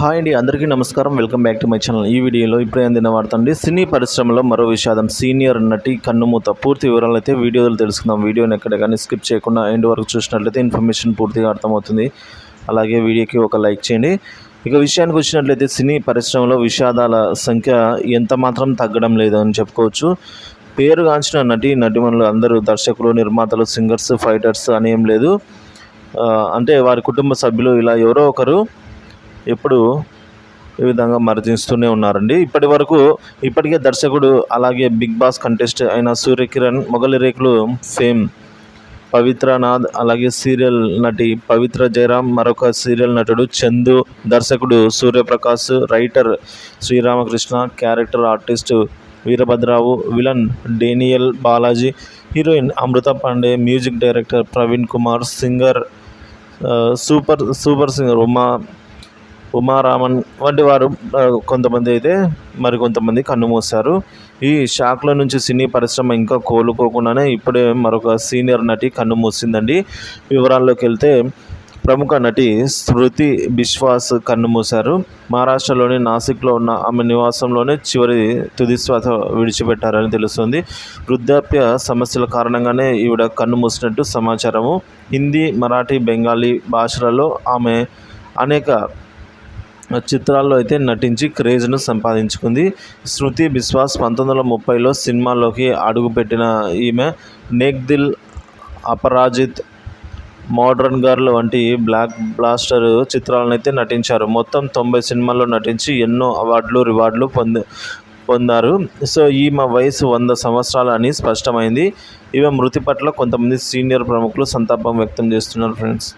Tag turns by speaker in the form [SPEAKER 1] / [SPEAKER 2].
[SPEAKER 1] Hi అండి అందరికీ నమస్కారం. Welcome back to my channel. ఈ వీడియోలో ఇప్పుడే అందిన వార్త అండి. సినీ పరిశ్రమలో మరో విషాదం. సీనియర్ నటి కన్నుమూత. పూర్తి వివరాలు అయితే వీడియోలు తెలుసుకుందాం. వీడియోని ఎక్కడ కానీ స్కిప్ చేయకుండా ఎండ్ వరకు చూసినట్లయితే ఇన్ఫర్మేషన్ పూర్తిగా అర్థమవుతుంది. అలాగే వీడియోకి ఒక లైక్ చేయండి. ఇక విషయానికి వచ్చినట్లయితే సినీ పరిశ్రమలో విషాదాల సంఖ్య ఎంత మాత్రం తగ్గడం లేదు అని చెప్పుకోవచ్చు. పేరుగాంచిన నటి నటిమణులు అందరూ దర్శకులు నిర్మాతలు సింగర్స్ ఫైటర్స్ అని ఏం లేదు. అంటే వారి కుటుంబ సభ్యులు ఇలా ఎవరో ఒకరు ఎప్పుడు ఈ విధంగా మరణిస్తూనే ఉన్నారండి. ఇప్పటి వరకు ఇప్పటికే దర్శకుడు అలాగే బిగ్ బాస్ కంటెస్ట్ అయిన సూర్యకిరణ్ మొగలి రేకులు ఫేమ్ పవిత్ర నాథ్ అలాగే సీరియల్ నటి పవిత్ర జయరామ్ మరొక సీరియల్ నటుడు చందు దర్శకుడు Suryaprakash writer Sriramakrishna character artist Veerabhadrao villain Daniel Balaji heroine Amrutha Pandey music director Praveen Kumar singer super super singer Uma Umaraman వంటి వారు కొంతమంది అయితే మరి కొంతమంది కన్నుమూశారు ఈ షాక్ల నుంచి సినీ పరిశ్రమ ఇంకా కోలుకోకుండానే ఇప్పుడే మరొక సీనియర్ నటి కన్నుమూసిందండి వివరాల్లోకి వెళ్తే ప్రముఖ నటి శృతి బిశ్వాస్ కన్నుమూశారు మహారాష్ట్రలోని నాసిక్లో ఉన్న ఆమె నివాసంలోనే చివరి తుదిశ్వాస విడిచిపెట్టారని తెలుస్తుంది. వృద్ధాప్య సమస్యల కారణంగానే ఈవిడ కన్నుమూసినట్టు సమాచారము. హిందీ మరాఠీ బెంగాలీ భాషలలో ఆమె అనేక చిత్రాల్లో అయితే నటించి క్రేజ్ను సంపాదించుకుంది. శృతి బిశ్వాస్ పంతొమ్మిది వందల ముప్పైలో సినిమాల్లోకి అడుగుపెట్టిన ఈమె నేక్ దిల్ అపరాజిత్ మోడ్రన్ గర్ల్ వంటి బ్లాక్ బ్లాస్టర్ చిత్రాలనైతే నటించారు. మొత్తం తొంభై సినిమాల్లో నటించి ఎన్నో అవార్డులు రివార్డులు పొంది పొందారు. సో ఈమె వయసు వంద సంవత్సరాలు అని స్పష్టమైంది. ఈమె మృతి పట్ల కొంతమంది సీనియర్ ప్రముఖులు సంతాపం వ్యక్తం చేస్తున్నారు ఫ్రెండ్స్.